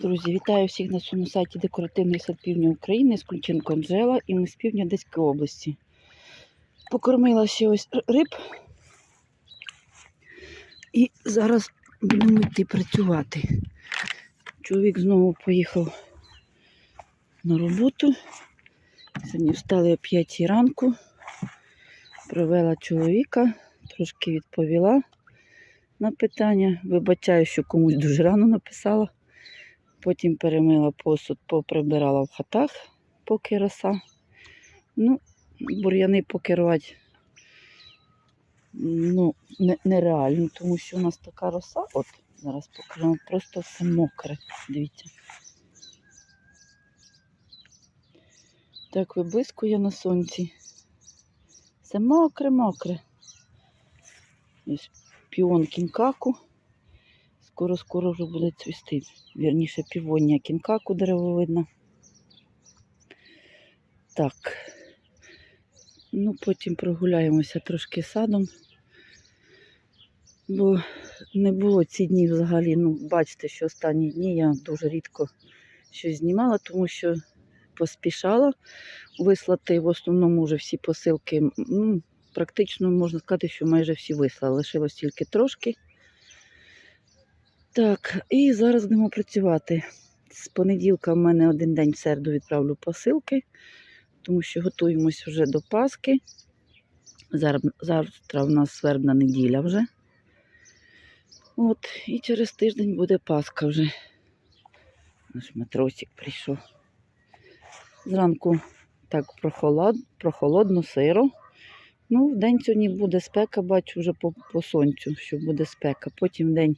Друзі, вітаю всіх на своєму сайті Декоративний сад півдня України з Ключенко Анжела і ми з півдня Одеської області. Покормила ще ось риб. І зараз будемо йти працювати. Чоловік знову поїхав на роботу. Сьогодні встали о 5 ранку. Провела чоловіка, трошки відповіла на питання. Вибачаю, що комусь дуже рано написала. Потім перемила посуд, поприбирала в хатах, поки роса. Ну, бур'яни покерувати ну, нереально, тому що у нас така роса, от зараз покажу, просто все мокре. Дивіться. Так виблискує на сонці. Все мокре-мокре. Ось піон кінкаку. Скоро-скоро вже буде цвісти. Вірніше півоння кінкаку деревовидна. Так. Ну, потім прогуляємося трошки садом. Бо не було ці дні взагалі. Ну, бачите, що останні дні я дуже рідко щось знімала, тому що поспішала вислати в основному вже всі посилки. Ну, практично можна сказати, що майже всі вислали. Лишилось тільки трошки. Так, і зараз будемо працювати. З понеділка в мене один день в середу відправлю посилки, тому що готуємось вже до Пасхи. Завтра в нас свербна неділя вже. От, і через тиждень буде Пасха вже. Наш матросик прийшов. Зранку так прохолод, прохолодно, сиро. Ну, в день сьогодні буде спека, бачу вже по, по сонцю, що буде спека. Потім день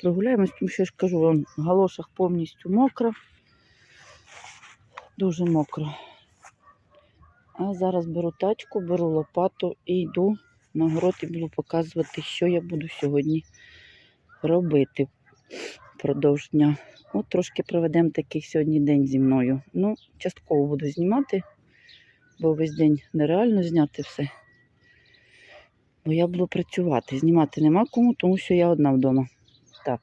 прогуляємось, тому що я ж кажу, вон, в галошах повністю мокро. Дуже мокро. А зараз беру тачку, беру лопату і йду на город і буду показувати, що я буду сьогодні робити впродовж дня. От трошки проведемо такий сьогодні день зі мною. Ну, частково буду знімати, бо весь день нереально зняти все. Бо я буду працювати. Знімати нема кому, тому що я одна вдома. Так.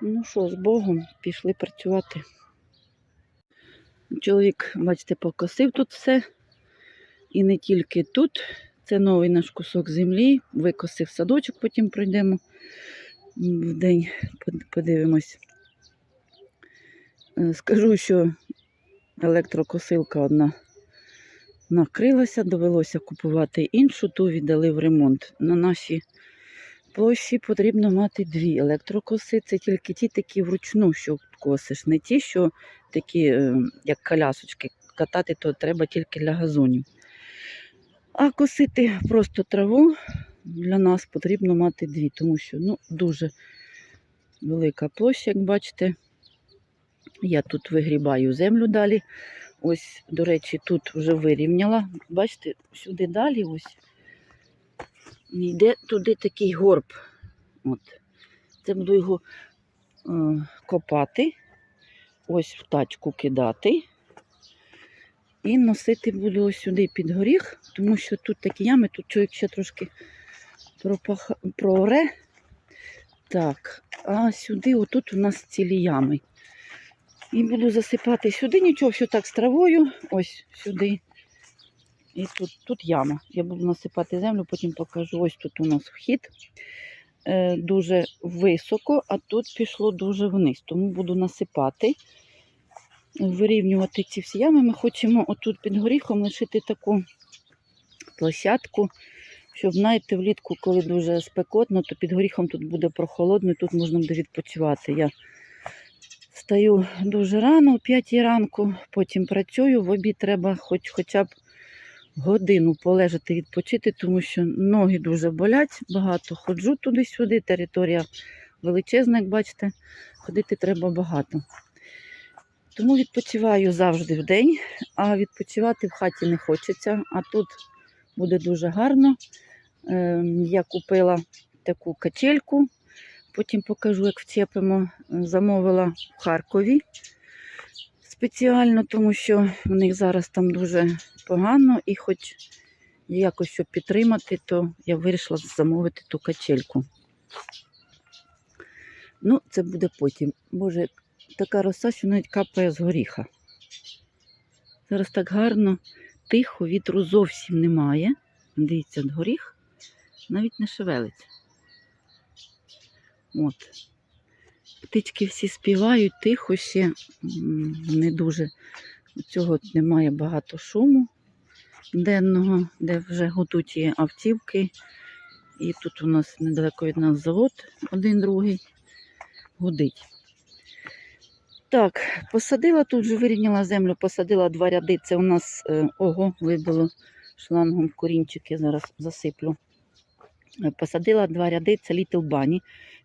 Ну що, з Богом, пішли працювати. Чоловік, бачите, покосив тут все. І не тільки тут. Це новий наш кусок землі. Викосив садочок, потім пройдемо в день, подивимось. Е, Скажу, що електрокосилка одна накрилася, довелося купувати іншу, ту віддали в ремонт. На нашій площі потрібно мати дві електрокоси. Це тільки ті такі вручну, що косиш, не ті, що такі, е, як колясочки. Катати то треба тільки для газонів. А косити просто траву для нас потрібно мати дві, тому що ну, дуже велика площа, як бачите. Я тут вигрібаю землю далі. Ось, до речі, тут вже вирівняла. Бачите, сюди далі ось йде туди такий горб. От. Це буду його е, копати, ось в тачку кидати. І носити буду ось сюди під горіх, тому що тут такі ями, тут чоловік ще трошки пропах... проре. Так, а сюди, отут у нас цілі ями. І буду засипати сюди нічого, що так з травою, ось сюди. І тут, тут яма. Я буду насипати землю, потім покажу. Ось тут у нас вхід е, дуже високо, а тут пішло дуже вниз. Тому буду насипати, вирівнювати ці всі ями. Ми хочемо отут під горіхом лишити таку площадку, щоб, знаєте, влітку, коли дуже спекотно, то під горіхом тут буде прохолодно, і тут можна буде відпочивати. Я Встаю дуже рано, о 5 ранку, потім працюю. В обід треба хоч, хоча б годину полежати, відпочити, тому що ноги дуже болять, багато ходжу туди-сюди. Територія величезна, як бачите, ходити треба багато. Тому відпочиваю завжди в день, а відпочивати в хаті не хочеться. А тут буде дуже гарно. Ем, Я купила таку качельку Потім покажу, як вчепимо. Замовила в Харкові спеціально, тому що в них зараз там дуже погано, і хоч якось щоб підтримати, то я вирішила замовити ту качельку. Ну, це буде потім. Боже, така роса, що навіть капає з горіха. Зараз так гарно, тихо, вітру зовсім немає. Дивіться, горіх навіть не шевелиться. От. Птички всі співають тихо ще, не дуже. Цього немає багато шуму денного, де вже готують є автівки. І тут у нас недалеко від нас завод, один другий гудить. Так, посадила тут вже вирівняла землю, посадила два ряди. Це у нас е, ого, вибило шлангом корінчики, зараз засиплю. Е, Посадила два ряди, це Little Bunny.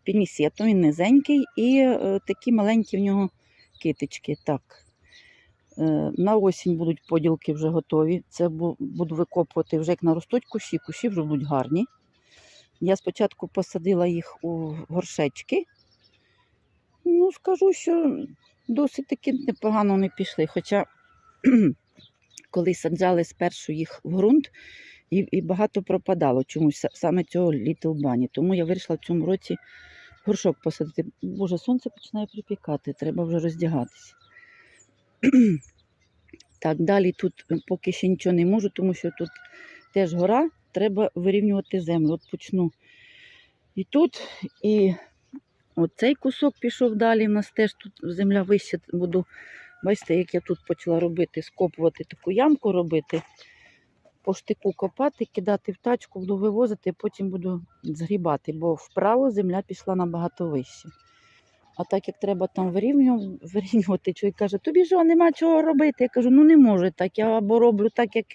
Пінісету, він низенький і е, такі маленькі в нього китички. Так. Е, на осінь будуть поділки вже готові. Це буду викопувати вже як наростуть кущі, кущі вже будуть гарні. Я спочатку посадила їх у горшечки. Ну, скажу, що досить таки непогано вони пішли. Хоча, коли саджали спершу їх в ґрунт, і, і багато пропадало чомусь саме цього Little Bunny. Тому я вирішила в цьому році горшок посадити. Боже, сонце починає припікати, треба вже роздягатися. Так, далі тут е, поки ще нічого не можу, тому що тут теж гора, треба вирівнювати землю. От почну і тут, і оцей кусок пішов далі. У нас теж тут земля вище буду. Бачите, як я тут почала робити, скопувати таку ямку робити, по штику копати, кидати в тачку, буду вивозити, потім буду згрібати, бо вправо земля пішла набагато вище. А так як треба там вирівню- вирівнювати, чоловік каже, тобі що нема чого робити. Я кажу, ну не можу так. Я або роблю так, як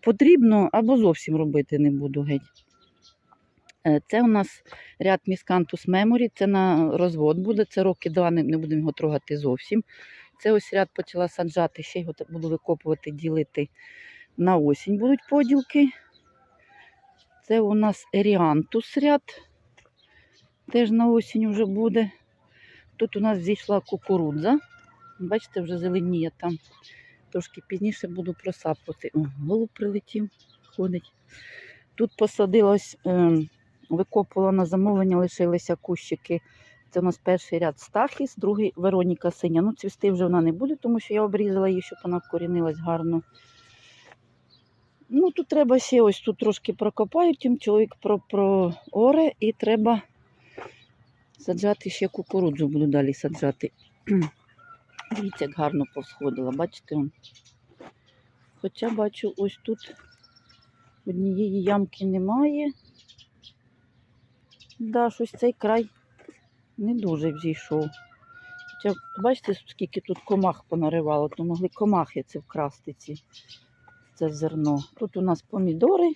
потрібно, або зовсім робити не буду геть. Е, Це у нас ряд Miscanthus Memory, це на розвод буде, це роки два, не будемо його трогати зовсім. Це ось ряд почала саджати, ще його буду викопувати, ділити на осінь будуть поділки. Це у нас Еріантус ряд, теж на осінь вже буде. Тут у нас зійшла кукурудза. Бачите, вже зеленіє там. Трошки пізніше буду просапувати. О, голуб прилетів, ходить. Тут посадилось, е, викопувала на замовлення, лишилися кущики. Це у нас перший ряд Стахіс, другий Вероніка Синя. Ну, цвісти вже вона не буде, тому що я обрізала її, щоб вона вкорінилась гарно. Ну, тут треба ще ось тут трошки прокопаю, тим чоловік про, про оре і треба саджати ще кукурудзу, буду далі саджати. Дивіться, як гарно повсходила, бачите? Хоча бачу, ось тут однієї ямки немає. Да, щось цей край не дуже взійшов. Хоча, бачите, скільки тут комах понаривало, то могли комахи це вкрасти ці, це зерно. Тут у нас помідори.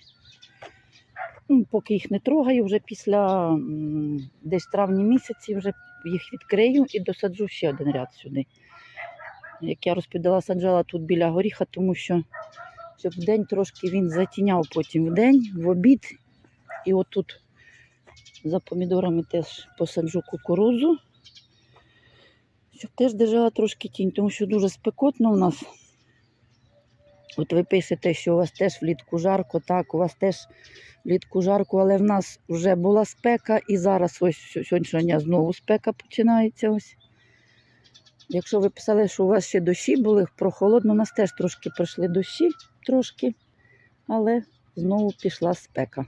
Ну, Поки їх не трогаю, вже після десь травні місяці вже їх відкрию і досаджу ще один ряд сюди. Як я розповідала, саджала тут біля горіха, тому що щоб вдень трошки він затіняв потім вдень, в обід. І отут за помідорами теж посаджу кукурудзу, щоб теж держала трошки тінь, тому що дуже спекотно у нас. От ви пишете, що у вас теж влітку жарко, так, у вас теж влітку жарко, але в нас вже була спека і зараз ось сьогоднішнього знову спека починається. ось. Якщо ви писали, що у вас ще дощі були прохолодно, у нас теж трошки пройшли дощі, трошки, але знову пішла спека.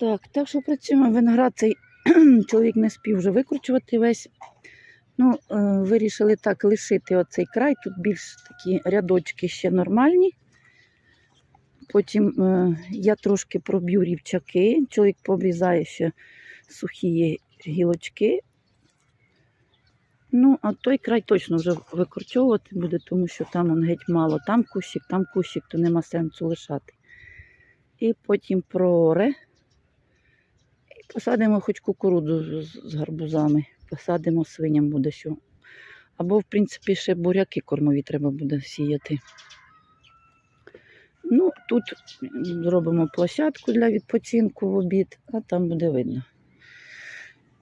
Так, так що працюємо. Виноград цей чоловік не спів вже викручувати весь. Ну, е, вирішили так лишити оцей край. Тут більш такі рядочки ще нормальні. Потім е, я трошки проб'ю рівчаки. Чоловік пообрізає ще сухі гілочки. Ну, а той край точно вже викорчовувати буде, тому що там он геть мало. Там кущик, там кущик, то нема сенсу лишати. І потім проре. І посадимо хоч кукурудзу з, з гарбузами. Посадимо свиням буде що. Або, в принципі, ще буряки кормові треба буде сіяти. Ну, тут зробимо площадку для відпочинку в обід, а там буде видно.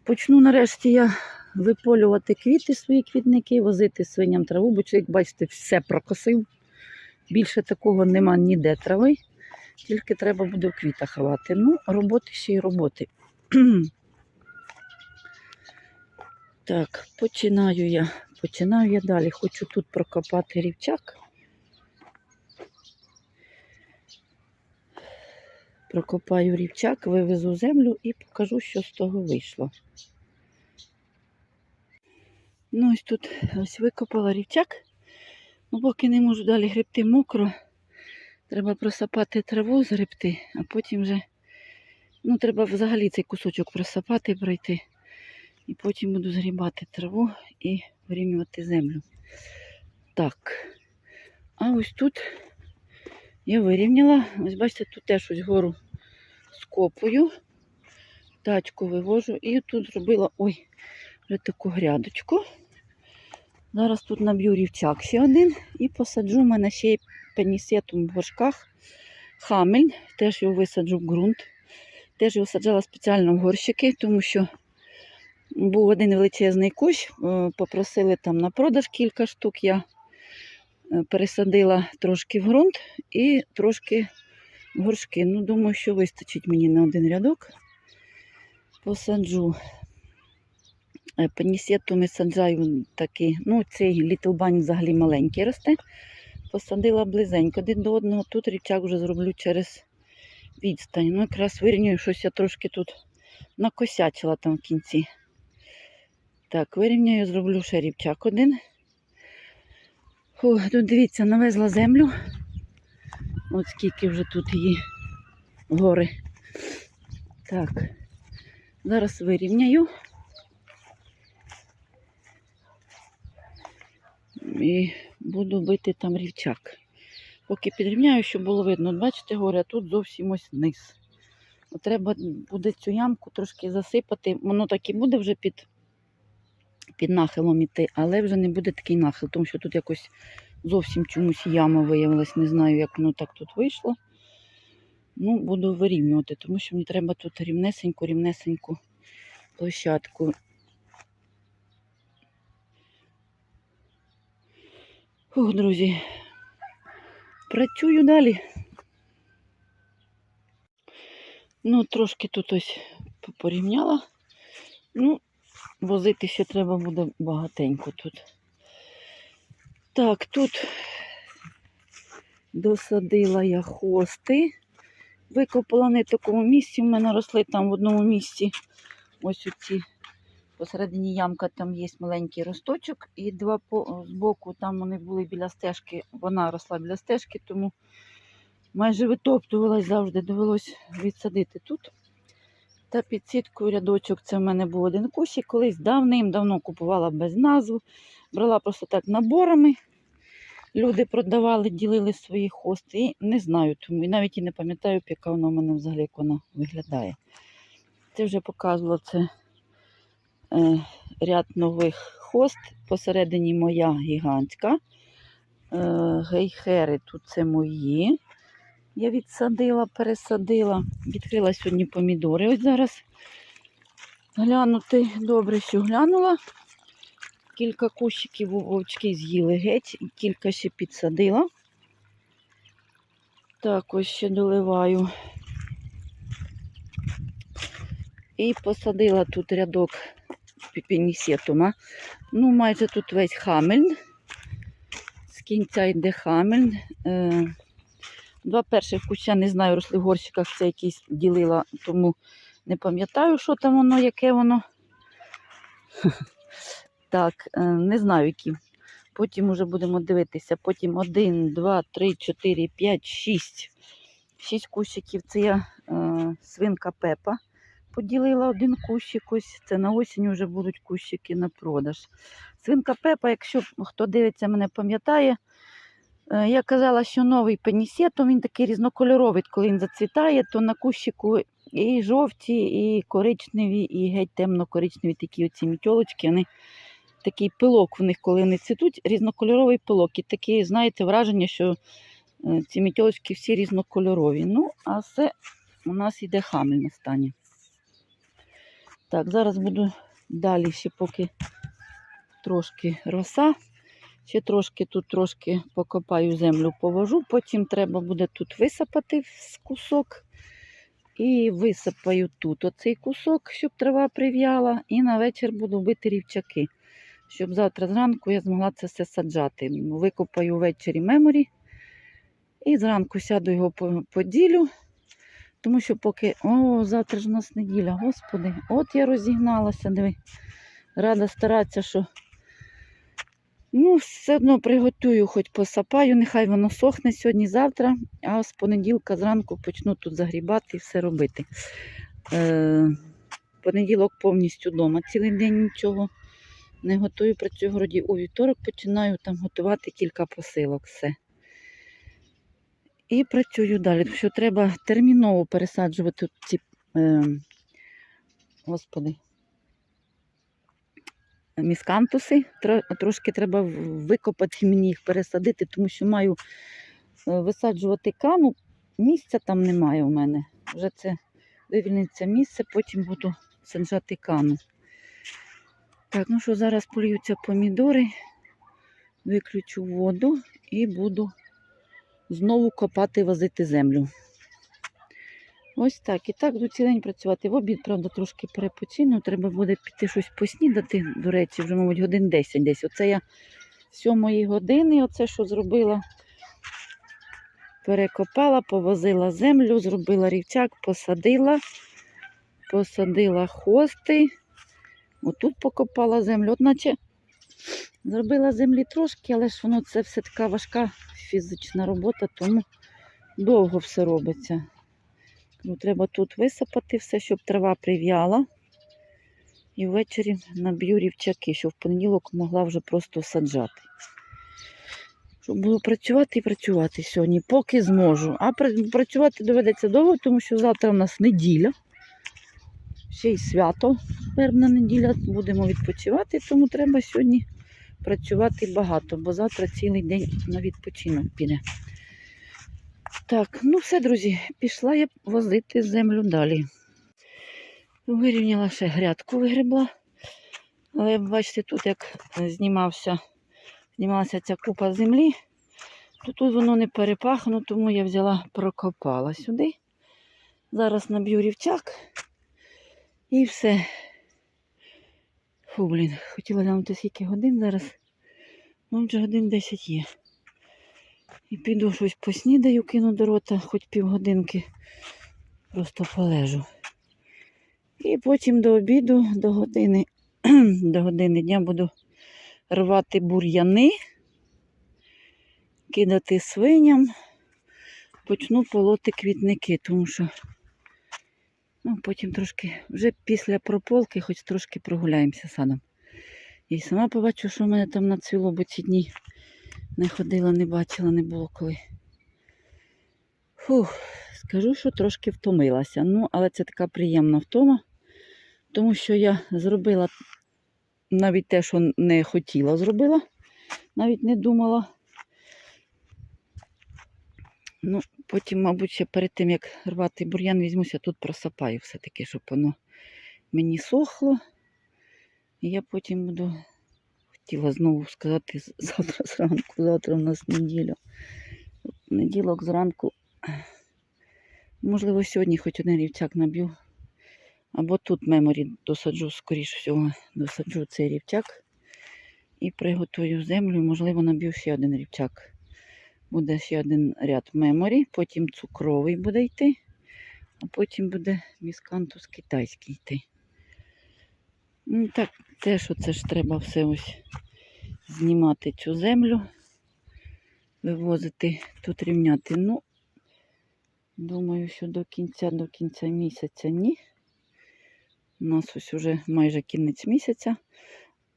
Почну нарешті я виполювати квіти, свої квітники, возити свиням траву, бо чоловік, бачите, все прокосив. Більше такого нема ніде трави, тільки треба буде в квітах ховати. Ну, роботи ще й роботи. Так, починаю я. Починаю я далі. Хочу тут прокопати рівчак. Прокопаю рівчак, вивезу землю і покажу, що з того вийшло. Ну, ось тут ось викопала рівчак. Ну, поки не можу далі гребти мокро. Треба просапати траву, згребти, а потім вже ну, треба взагалі цей кусочок просапати, пройти. І потім буду згрібати траву і вирівнювати землю. Так. А ось тут я вирівняла. Ось бачите, тут теж ось гору скопую, тачку вивожу і тут зробила ой, вже таку грядочку. Зараз тут наб'ю рівчак ще один і посаджу в мене ще й пенісетом в горшках. Хамель, теж його висаджу в ґрунт. Теж його саджала спеціально в горщики, тому що був один величезний кущ, е, попросили там на продаж кілька штук. Я е, пересадила трошки в ґрунт і трошки в горшки. Ну, думаю, що вистачить мені на один рядок. Посаджу. Е, Пенісетами саджаю такий, ну, цей Bunny взагалі маленький росте. Посадила близенько один до одного. Тут рівчак вже зроблю через відстань. Ну, якраз вирівнюю, щось я трошки тут накосячила там в кінці. Так, вирівняю, зроблю ще рівчак один. Фу, тут дивіться, навезла землю. От скільки вже тут її гори. Так, зараз вирівняю. І буду бити там рівчак. Поки підрівняю, щоб було видно. Бачите, гори, а тут зовсім ось низ. Треба буде цю ямку трошки засипати. Воно так і буде вже під, під нахилом іти, але вже не буде такий нахил, тому що тут якось зовсім чомусь яма виявилась. Не знаю, як воно так тут вийшло. Ну, буду вирівнювати, тому що мені треба тут рівнесеньку, рівнесеньку площадку. Фух, друзі, працюю далі. Ну, трошки тут ось порівняла. Ну, возити ще треба буде багатенько тут. Так, тут досадила я хости. Викопала не в такому місці. У мене росли там в одному місці. Ось оці посередині ямка там є маленький росточок, і два по збоку, там вони були біля стежки, вона росла біля стежки, тому майже витоптувалась завжди, довелось відсадити тут. Та під сіткою рядочок це в мене був один кущик. Колись давним-давно купувала без назв. Брала просто так наборами. Люди продавали, ділили свої хости. І не знаю, тому і навіть і не пам'ятаю, яка вона в мене взагалі як вона виглядає. Це вже показувала це е, ряд нових хост. Посередині моя гігантська. Е, гейхери тут це мої. Я відсадила, пересадила. Відкрила сьогодні помідори. Ось зараз глянути. Добре, що глянула. Кілька кущиків вовчки з'їли геть, кілька ще підсадила. Так, ось ще доливаю. І посадила тут рядок піпінісетума. Ну, майже тут весь хамель. З кінця йде хамель. Два перших куща, не знаю, росли в горщиках, це якісь ділила, тому не пам'ятаю, що там воно, яке воно. Так, е, не знаю, які. Потім вже будемо дивитися. Потім один, два, три, чотири, п'ять, шість. Шість кущиків. Це я е, свинка Пепа. Поділила один кущик. Ось це на осінь вже будуть кущики на продаж. Свинка Пепа, якщо хто дивиться, мене пам'ятає. Е, Я казала, що новий пенісетом, він такий різнокольоровий, коли він зацвітає, то на кущику і жовті, і коричневі, і геть темно-коричневі такі оці мітьолочки. Вони такий пилок в них, коли вони цвітуть, різнокольоровий пилок. І таке, знаєте, враження, що е, ці мітьолочки всі різнокольорові. Ну, а це у нас йде хамель на стані. Так, зараз буду далі ще поки трошки роса. Ще трошки тут трошки покопаю землю, повожу, потім треба буде тут висипати кусок І висипаю тут оцей кусок, щоб трава прив'яла, і на вечір буду бити рівчаки, щоб завтра зранку я змогла це все саджати. Викопаю ввечері меморі і зранку сяду його поділю. Тому що поки. О, завтра ж у нас неділя, господи, от я розігналася, диви. Рада старатися, що ну, все одно приготую, хоч посапаю, нехай воно сохне сьогодні-завтра, а з понеділка зранку почну тут загрібати і все робити. Е, понеділок повністю вдома. Цілий день нічого не готую, працюю в городі. У вівторок починаю там готувати кілька посилок. Все. І працюю далі, тому що треба терміново пересаджувати ці. Е, господи. Міскантуси. Трошки треба викопати мені їх пересадити, тому що маю е, висаджувати кану. Місця там немає у мене. Вже це вивільниться місце, потім буду саджати кану. Так, ну що, зараз поліються помідори, виключу воду і буду знову копати, возити землю. Ось так. І так буду цілий день працювати. В обід, правда, трошки перепочину. Треба буде піти щось поснідати. До речі, вже, мабуть, годин 10 десь. Оце я 7 години, оце що зробила. Перекопала, повозила землю, зробила рівчак, посадила, посадила хости. Отут покопала землю. От наче зробила землі трошки, але ж воно це все така важка фізична робота, тому довго все робиться. Ну, треба тут висипати все, щоб трава прив'яла. І ввечері наб'ю рівчаки, щоб в понеділок могла вже просто саджати. Щоб було працювати і працювати сьогодні, поки зможу. А працювати доведеться довго, тому що завтра у нас неділя. Ще й свято, вербна неділя. Будемо відпочивати, тому треба сьогодні працювати багато, бо завтра цілий день на відпочинок піде. Так, ну все, друзі, пішла я возити землю далі. Вирівняла ще грядку вигребла. Але бачите, тут як знімався, знімалася ця купа землі, то тут воно не перепахано, тому я взяла, прокопала сюди. Зараз наб'ю рівчак і все. Фу, блін, хотіла глянути скільки годин зараз. Ну, вже годин 10 є. І піду щось поснідаю, кину до рота, хоч півгодинки. Просто полежу. І потім до обіду, до години, до години дня буду рвати бур'яни, кидати свиням, почну полоти квітники, тому що ну, потім трошки, вже після прополки, хоч трошки прогуляємося садом. І сама побачу, що в мене там нацвіло, бо ці дні не ходила, не бачила, не було коли. Фух, скажу, що трошки втомилася. Ну, але це така приємна втома, тому що я зробила навіть те, що не хотіла, зробила, навіть не думала. Ну, потім, мабуть, ще перед тим, як рвати бур'ян, візьмуся, тут просапаю все-таки, щоб воно мені сохло. І я потім буду хотіла знову сказати завтра зранку, завтра у нас неділя. Неділок зранку. Можливо, сьогодні хоч один рівчак наб'ю. Або тут меморі досаджу, скоріш всього, досаджу цей рівчак і приготую землю. Можливо, наб'ю ще один рівчак. Буде ще один ряд меморі, потім цукровий буде йти, а потім буде міскантус китайський йти. Ну, так, теж оце ж треба все ось знімати цю землю, вивозити, тут рівняти. Ну, думаю, що до кінця, до кінця місяця ні. У нас ось уже майже кінець місяця.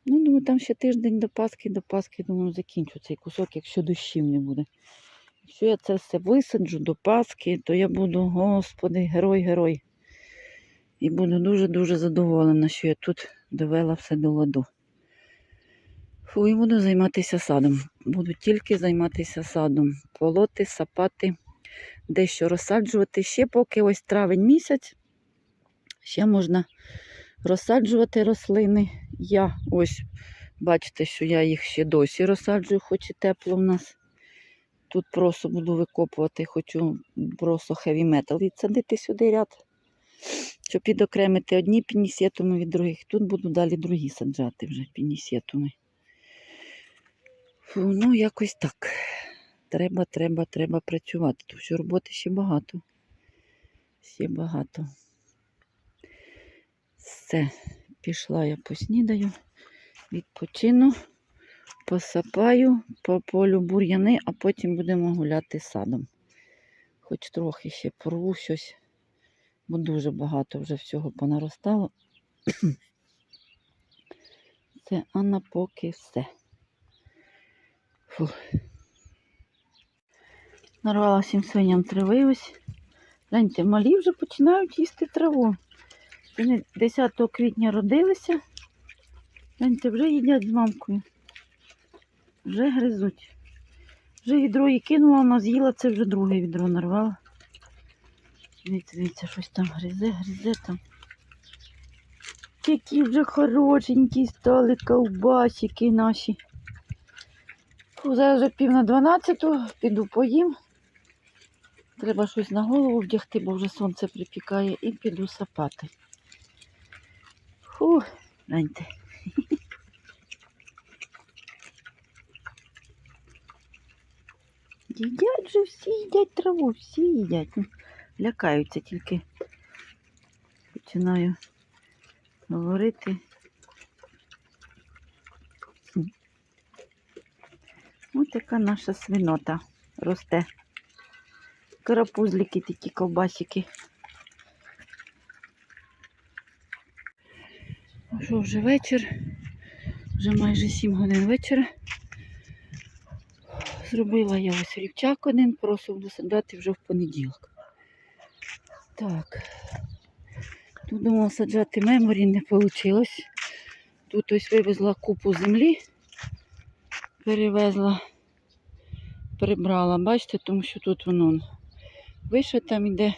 Ну, думаю, там ще тиждень до Пасхи, до Пасхи, думаю, закінчу цей кусок, якщо дощів не буде. Якщо я це все висаджу до Пасхи, то я буду, господи, герой-герой. І буду дуже-дуже задоволена, що я тут довела все до ладу. Фу, і буду займатися садом. Буду тільки займатися садом. Полоти, сапати, дещо розсаджувати. Ще поки ось травень місяць. Ще можна розсаджувати рослини. Я ось, бачите, що я їх ще досі розсаджую, хоч і тепло в нас. Тут просто буду викопувати, хочу просто хеві метал відсадити сюди ряд. Щоб відокремити одні пінісетуми від других. Тут буду далі другі саджати вже пінісетуми. Фу, ну, якось так. Треба, треба, треба працювати, тому що роботи ще багато. Ще багато. Все, пішла я поснідаю, відпочину, посапаю по полю бур'яни, а потім будемо гуляти садом. Хоч трохи ще порву щось, бо дуже багато вже всього понаростало. Це а на поки все. Фух. Нарвала всім свиням трави ось. Гляньте, малі вже починають їсти траву. Вони 10 квітня родилися. Гляньте, вже їдять з мамкою. Вже гризуть. Вже відро їй кинула, вона з'їла, це вже друге відро нарвала. Дивіться, щось там гризе, гризе там. Які вже хорошенькі стали ковбасики наші. Зараз вже пів на 12, піду поїм. Треба щось на голову вдягти, бо вже сонце припікає, і піду сапати. Фу, гляньте. Їдять же всі їдять траву, всі їдять. Лякаються тільки. Починаю говорити. Ось така наша свинота росте. Карапузлики такі ковбасики. Що вже вечір? Вже майже 7 годин вечора. Зробила я ось рівчак один, просто буду садати вже в понеділок. Так. Тут думала саджати меморі, не вийшло. Тут ось вивезла купу землі, перевезла, прибрала, бачите, тому що тут воно вище там іде.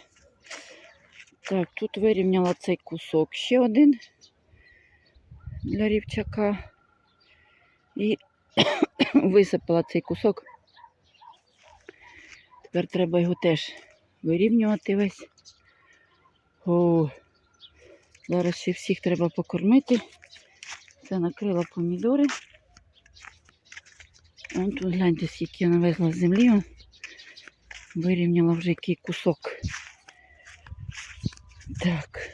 Так, тут вирівняла цей кусок ще один для рівчака. І висипала цей кусок. Тепер треба його теж вирівнювати весь. О, зараз ще всіх треба покормити. Це накрила помідори. Вон тут гляньте, скільки я навезла з землі. Вирівняла вже який кусок. Так.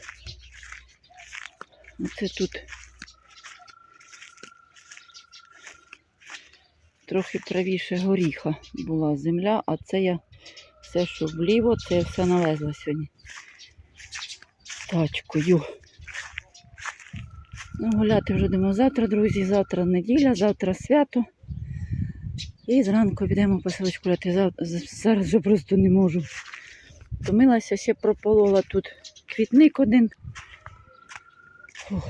Оце тут трохи правіше горіха була земля, а це я все, що вліво, це я все навезла сьогодні. Тачкою. Ну, гуляти вже йдемо завтра, друзі. Завтра неділя, завтра свято. І зранку підемо по селочку гуляти. Зараз вже просто не можу. Втомилася, ще прополола тут квітник один. Фух.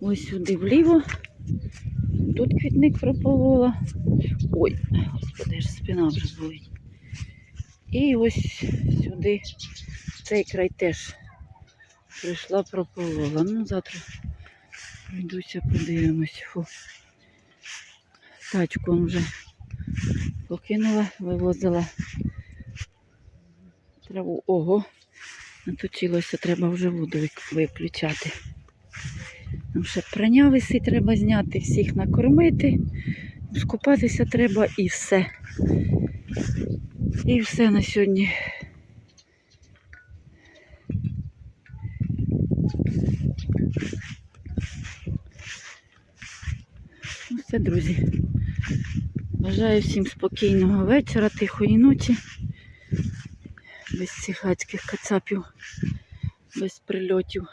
Ось сюди вліво. Тут квітник прополола. Ой, господи, ж спина вже болить. І ось сюди, цей край теж прийшла прополола. Ну, завтра пройдуся, подивимось. Фу. Тачку вже покинула, вивозила траву. Ого, наточилося, треба вже воду виключати. Там ще прання висить, треба зняти, всіх накормити, скупатися треба і все. І все на сьогодні. Ну все, друзі. Бажаю всім спокійного вечора, тихої ночі. Без цих гадських кацапів, без прильотів.